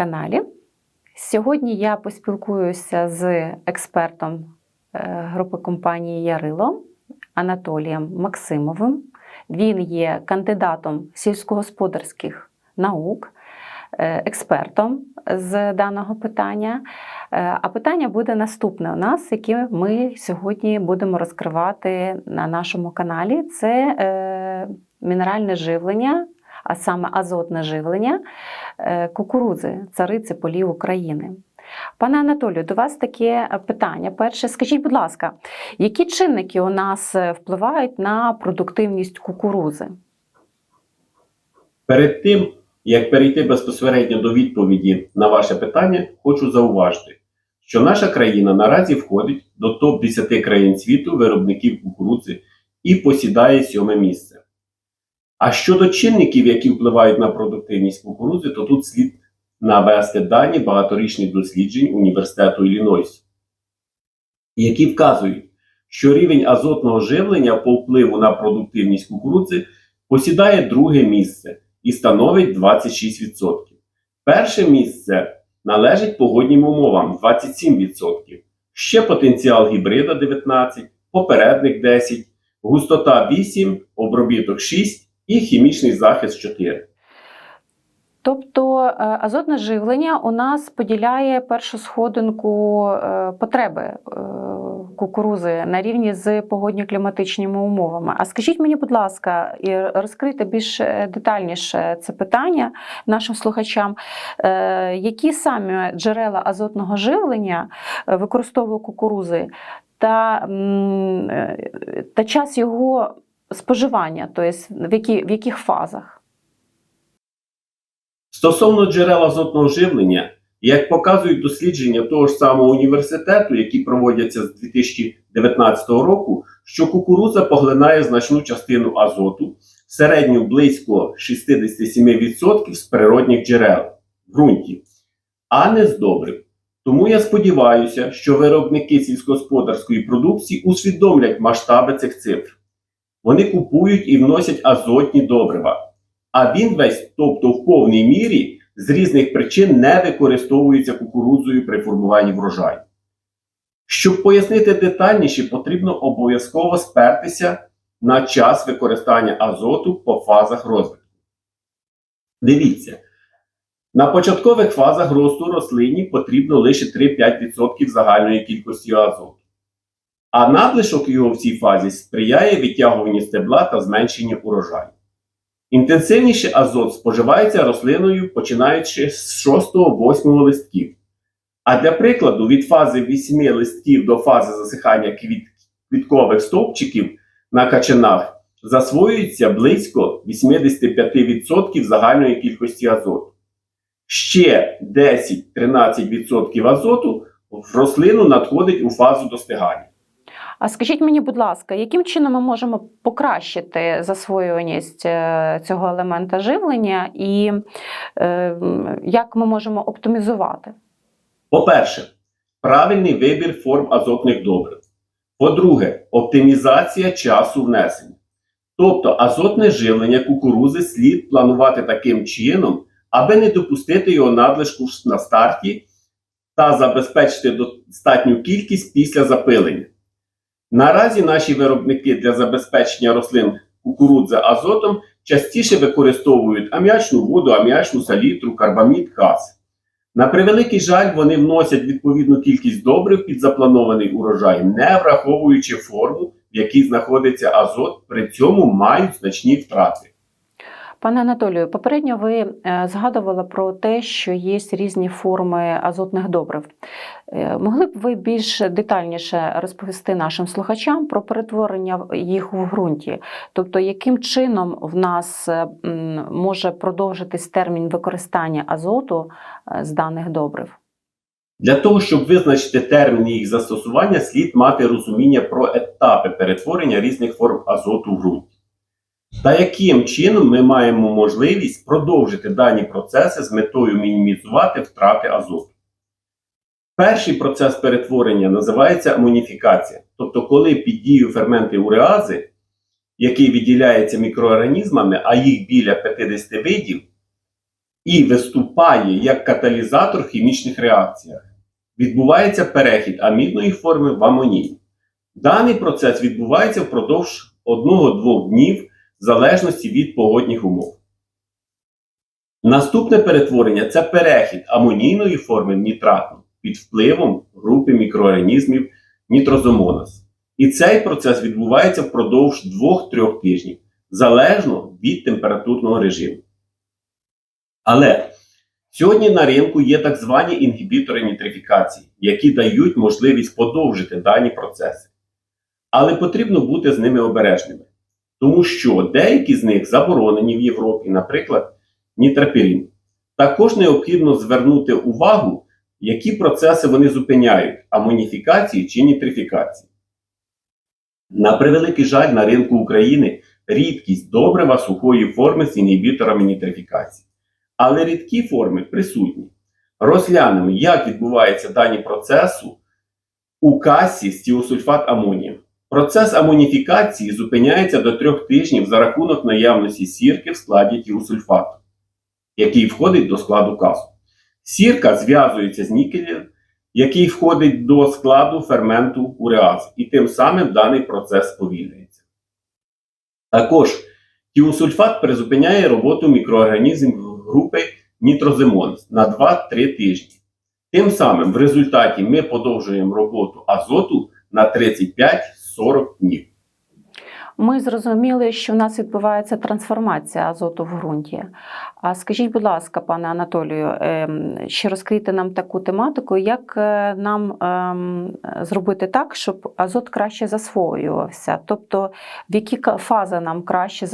каналі. Сьогодні я поспілкуюся з експертом е, групи компанії Ярило Анатолієм Максимовим. Він є кандидатом сільськогосподарських наук, е, експертом з даного питання. Е, А питання буде наступне у нас, яке ми сьогодні будемо розкривати на нашому каналі. Це мінеральне живлення, а саме азотне живлення е, кукурудзи, цариці полів України. Пане Анатолію, до вас таке питання. Перше, скажіть, будь ласка, які чинники у нас е, впливають на продуктивність кукурузи? Перед тим, як перейти безпосередньо до відповіді на ваше питання, хочу зауважити, що наша країна наразі входить до топ-10 країн світу виробників кукурудзи і посідає сьоме місце. А щодо чинників, які впливають на продуктивність кукурудзи, то тут слід навести дані багаторічних досліджень Університету Іллінойсу, які вказують, що рівень азотного живлення по впливу на продуктивність кукурудзи посідає друге місце і становить 26%. Перше місце належить погоднім умовам 27%, ще потенціал гібрида 19%, попередник 10%, густота 8%, обробіток 6% і хімічний захист 4%. Тобто е, азотне живлення у нас поділяє першу сходинку е, потреби е, кукурузи на рівні з погодньо-кліматичними умовами. А скажіть мені, будь ласка, і розкрийте більш детальніше це питання нашим слухачам, які самі джерела азотного живлення використовує кукурузи та, та час його споживання, тобто в, які, в яких фазах? Стосовно джерел азотного живлення, як показують дослідження того ж самого університету, які проводяться з 2019 року, що кукурудза поглинає значну частину азоту, в середньому близько 67% з природних джерел ґрунтів, а не з добрив. Тому я сподіваюся, що виробники сільськогосподарської продукції усвідомлять масштаби цих цифр. Вони купують і вносять азотні добрива. А він весь, тобто в повній мірі, з різних причин не використовується кукурудзою при формуванні врожаю. Щоб пояснити детальніше, потрібно обов'язково спертися на час використання азоту по фазах розвитку. Дивіться, на початкових фазах росту рослині потрібно лише 3-5% загальної кількості азоту. А надлишок його в цій фазі сприяє відтягуванню стебла та зменшенню урожаю. Інтенсивніше азот споживається рослиною починаючи з 6-8 листків. А для прикладу, від фази 8 листків до фази засихання квіт, квіткових стовпчиків на качанах засвоюється близько 85% загальної кількості азоту. Ще 10-13% азоту в рослину надходить у фазу достигання. А скажіть мені, будь ласка, яким чином ми можемо покращити засвоюваність е, цього елемента живлення і е, як ми можемо оптимізувати? По-перше, правильний вибір форм азотних добрив. По-друге, оптимізація часу внесення. Тобто азотне живлення кукурузи слід планувати таким чином, аби не допустити його надлишку на старті та забезпечити достатню кількість після запилення. Наразі наші виробники для забезпечення рослин кукурудзи азотом частіше використовують ам'ячну воду, ам'ячну салітру, карбамід, газ. На превеликий жаль, вони вносять відповідну кількість добрив під запланований урожай, не враховуючи форму, в якій знаходиться азот, при цьому мають значні втрати. Пане Анатолію, попередньо ви е, згадували про те, що є різні форми азотних добрив. Е, Могли б ви більш детальніше розповісти нашим слухачам про перетворення їх в ґрунті? Тобто, яким чином в нас е, може продовжитись термін використання азоту з даних добрив? Для того, щоб визначити термін їх застосування, слід мати розуміння про етапи перетворення різних форм азоту в ґрунті. Та яким чином ми маємо можливість продовжити дані процеси з метою мінімізувати втрати азоту. Перший процес перетворення називається амоніфікація, тобто коли під дією ферменти уреази, який відділяється мікроорганізмами, а їх біля 50 видів, і виступає як каталізатор в хімічних реакціях. Відбувається перехід амідної форми в амоній. Даний процес відбувається впродовж 1-2 днів в залежності від погодних умов. Наступне перетворення це перехід амонійної форми в нітратну під впливом групи мікроорганізмів нітрозомонас. І цей процес відбувається впродовж 2-3 тижнів, залежно від температурного режиму. Але сьогодні на ринку є так звані інгібітори нітрифікації, які дають можливість подовжити дані процеси. Але потрібно бути з ними обережними, тому що деякі з них заборонені в Європі, наприклад, нітропірін. Також необхідно звернути увагу, які процеси вони зупиняють амоніфікації чи нітрифікації. На превеликий жаль, на ринку України рідкість добрива сухої форми з інгібіторами нітрифікації. Але рідкі форми присутні. Розглянемо, як відбуваються дані процесу у касі з тіосульфат амонію. Процес амоніфікації зупиняється до трьох тижнів за рахунок наявності сірки в складі тіосульфату, який входить до складу касу. Сірка зв'язується з нікелем, який входить до складу ферменту уреаз, і тим самим даний процес сповільнюється. Також тіосульфат призупиняє роботу мікроорганізмів групи нітрозимонс на 2-3 тижні. Тим самим в результаті ми подовжуємо роботу азоту на 35-40 днів. Ми зрозуміли, що в нас відбувається трансформація азоту в ґрунті. А скажіть, будь ласка, пане Анатолію, ем, ще розкрийте нам таку тематику, як е, нам ем, зробити так, щоб азот краще засвоювався? Тобто, в які фази нам краще е,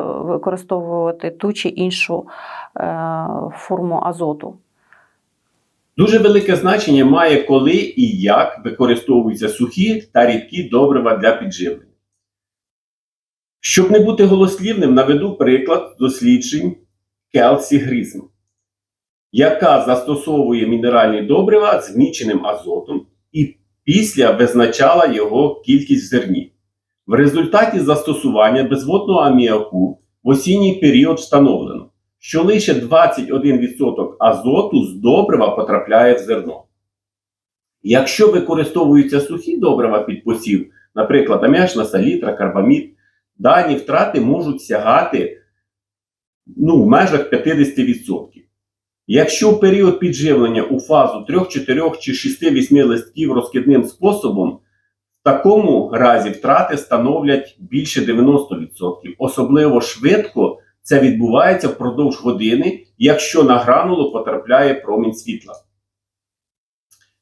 використовувати ту чи іншу е, форму азоту? Дуже велике значення має, коли і як використовуються сухі та рідкі добрива для підживлення. Щоб не бути голослівним, наведу приклад досліджень Келсі Грізм, яка застосовує мінеральні добрива з зміченим азотом і після визначала його кількість в зерні. В результаті застосування безводного аміаку в осінній період встановлено, що лише 21% азоту з добрива потрапляє в зерно. Якщо використовуються сухі добрива під посів, наприклад, аміачна салітра, карбамід, дані втрати можуть сягати ну, в межах 50%. Якщо в період підживлення у фазу 3, 4 чи 6, 8 листків розкидним способом, в такому разі втрати становлять більше 90%. Особливо швидко це відбувається впродовж години, якщо на гранулу потрапляє промінь світла.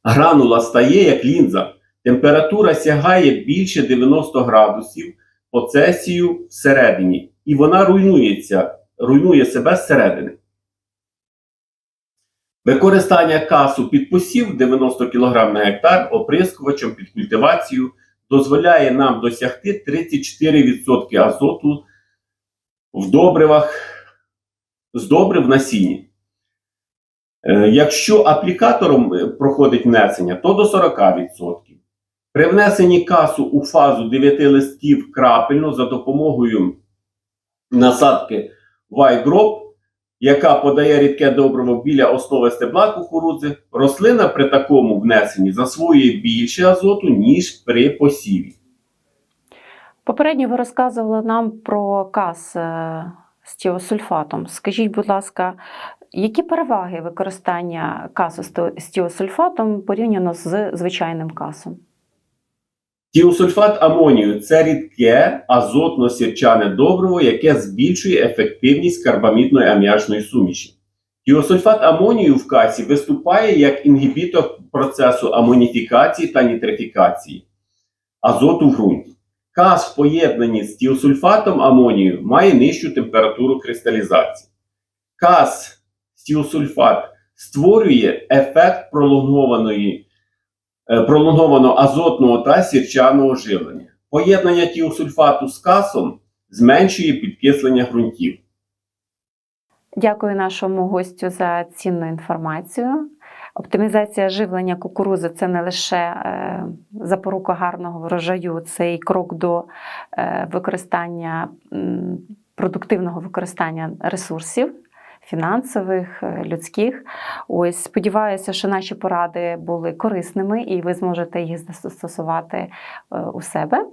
Гранула стає як лінза. Температура сягає більше 90 градусів по Цесію всередині, і вона руйнується, руйнує себе зсередини. Використання касу під посів 90 кг на гектар оприскувачем під культивацію дозволяє нам досягти 34% азоту в добривах з добрив на сіні. Е, Якщо аплікатором е, проходить внесення, то до 40%. При внесенні касу у фазу 9 листків крапельно за допомогою насадки Y-Grop, яка подає рідке добриво біля основи стебла кукурудзи, рослина при такому внесенні засвоює більше азоту, ніж при посіві. Попередньо ви розказували нам про каз е, з тіосульфатом. Скажіть, будь ласка, які переваги використання касу з тіосульфатом порівняно з звичайним касом? Тіосульфат амонію це рідке азотно-сірчане добриво, яке збільшує ефективність карбамідної аміачної суміші. Тіосульфат амонію в касі виступає як інгібітор процесу амоніфікації та нітрифікації азоту в ґрунті. Кас в поєднанні з тіосульфатом амонію має нижчу температуру кристалізації. Кас з тіосульфат створює ефект пролонгованої е, пролонгованого азотного та сірчаного живлення. Поєднання тіосульфату з касом зменшує підкислення ґрунтів. Дякую нашому гостю за цінну інформацію. Оптимізація живлення кукурузи це не лише е, запорука гарного врожаю, це і крок до е, використання продуктивного використання ресурсів фінансових, е, людських. Ось сподіваюся, що наші поради були корисними і ви зможете їх застосувати у себе.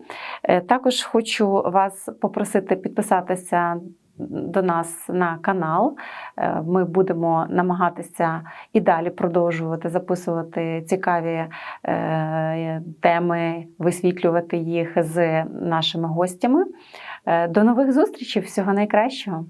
Також хочу вас попросити підписатися до нас на канал. Е, Ми будемо намагатися і далі продовжувати записувати цікаві е, теми, висвітлювати їх з нашими гостями. Е, До нових зустрічей, всього найкращого!